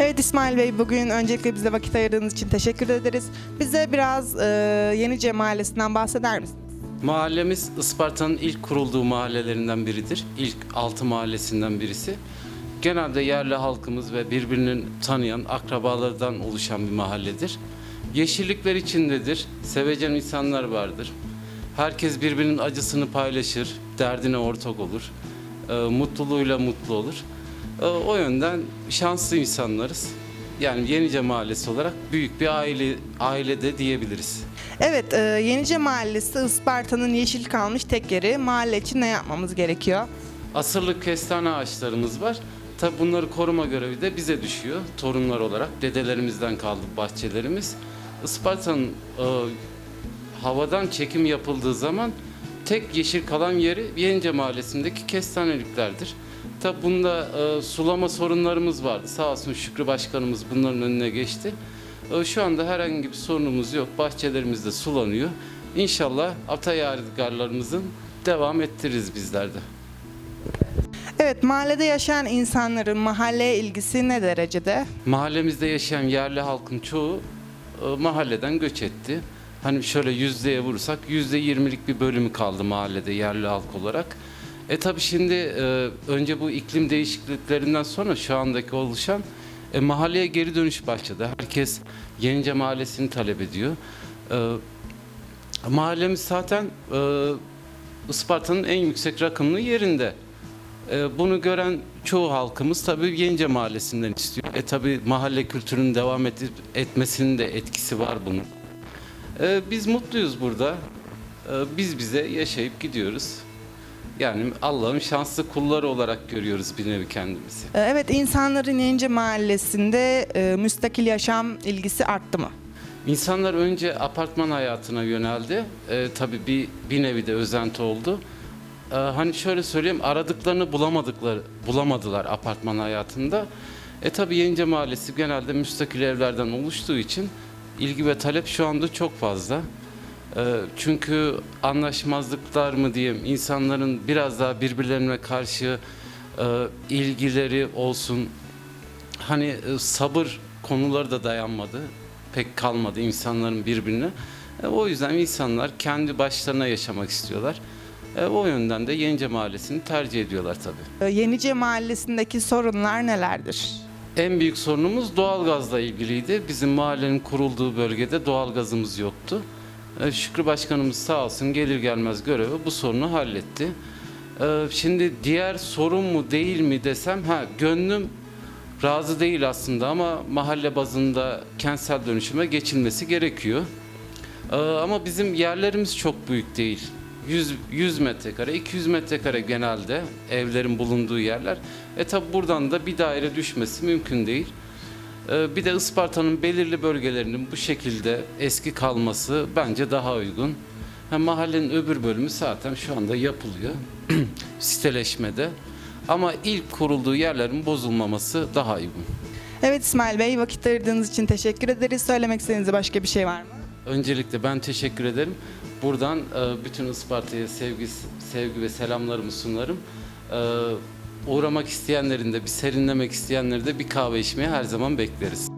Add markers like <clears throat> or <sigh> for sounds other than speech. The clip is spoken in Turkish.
Evet İsmail Bey bugün öncelikle bize vakit ayırdığınız için teşekkür ederiz. Bize biraz e, Yenice Mahallesi'nden bahseder misiniz? Mahallemiz Isparta'nın ilk kurulduğu mahallelerinden biridir. İlk altı mahallesinden birisi. Genelde yerli halkımız ve birbirini tanıyan akrabalardan oluşan bir mahalledir. Yeşillikler içindedir. Sevecen insanlar vardır. Herkes birbirinin acısını paylaşır, derdine ortak olur. e, mutluluğuyla mutlu olur. E, o yönden şanslı insanlarız. Yani Yenice Mahallesi olarak büyük bir aile ailede diyebiliriz. Evet e, Yenice Mahallesi Isparta'nın yeşil kalmış tek yeri. Mahalle için ne yapmamız gerekiyor? Asırlık kestane ağaçlarımız var. Tabi bunları koruma görevi de bize düşüyor. Torunlar olarak dedelerimizden kaldı bahçelerimiz. Isparta'nın e, havadan çekim yapıldığı zaman tek yeşil kalan yeri Yenice Mahallesi'ndeki kestaneliklerdir. Tabi bunda e, sulama sorunlarımız vardı. Sağ olsun Şükrü Başkanımız bunların önüne geçti. E, şu anda herhangi bir sorunumuz yok. Bahçelerimiz de sulanıyor. İnşallah ata yadigarlarımızın devam ettiririz bizler de. Evet mahallede yaşayan insanların mahalleye ilgisi ne derecede? Mahallemizde yaşayan yerli halkın çoğu e, mahalleden göç etti. Hani şöyle yüzdeye vurursak yüzde yirmilik bir bölümü kaldı mahallede yerli halk olarak. E tabi şimdi e, önce bu iklim değişikliklerinden sonra şu andaki oluşan e, mahalleye geri dönüş başladı. Herkes Yenice Mahallesi'ni talep ediyor. E, mahallemiz zaten e, Isparta'nın en yüksek rakımlı yerinde. E, bunu gören çoğu halkımız tabii Yenice Mahallesi'nden istiyor. E tabii mahalle kültürünün devam edip, etmesinin de etkisi var bunun. E, biz mutluyuz burada. E, biz bize yaşayıp gidiyoruz. Yani Allah'ın şanslı kulları olarak görüyoruz bir nevi kendimizi. E, Evet insanların Yenice Mahallesi'nde e, müstakil yaşam ilgisi arttı mı? İnsanlar önce apartman hayatına yöneldi. E, tabii bir, bir nevi de özenti oldu. E, hani şöyle söyleyeyim aradıklarını bulamadıkları bulamadılar apartman hayatında. E tabii Yenice Mahallesi genelde müstakil evlerden oluştuğu için ilgi ve talep şu anda çok fazla. E, çünkü anlaşmazlıklar mı diyeyim insanların biraz daha birbirlerine karşı e, ilgileri olsun hani e, sabır konuları da dayanmadı. Pek kalmadı insanların birbirine. E, o yüzden insanlar kendi başlarına yaşamak istiyorlar. O yönden de Yenice Mahallesi'ni tercih ediyorlar tabii. Yenice Mahallesi'ndeki sorunlar nelerdir? En büyük sorunumuz doğalgazla ilgiliydi. Bizim mahallenin kurulduğu bölgede doğalgazımız yoktu. E, Şükrü Başkanımız sağ olsun gelir gelmez görevi bu sorunu halletti. E, Şimdi diğer sorun mu değil mi desem ha gönlüm razı değil aslında ama mahalle bazında kentsel dönüşüme geçilmesi gerekiyor. E, Ama bizim yerlerimiz çok büyük değil. 100, 100 metrekare, 200 metrekare genelde evlerin bulunduğu yerler. E tabi buradan da bir daire düşmesi mümkün değil. E, Bir de Isparta'nın belirli bölgelerinin bu şekilde eski kalması bence daha uygun. Ha, mahallenin öbür bölümü zaten şu anda yapılıyor. <clears throat> Siteleşmede. Ama ilk kurulduğu yerlerin bozulmaması daha uygun. Evet İsmail Bey vakit ayırdığınız için teşekkür ederiz. Söylemek istediğiniz başka bir şey var mı? Öncelikle ben teşekkür ederim. Buradan e, bütün Isparta'ya sevgi, sevgi ve selamlarımı sunarım. Uğramak isteyenlerin de bir serinlemek isteyenleri de bir kahve içmeye her zaman bekleriz.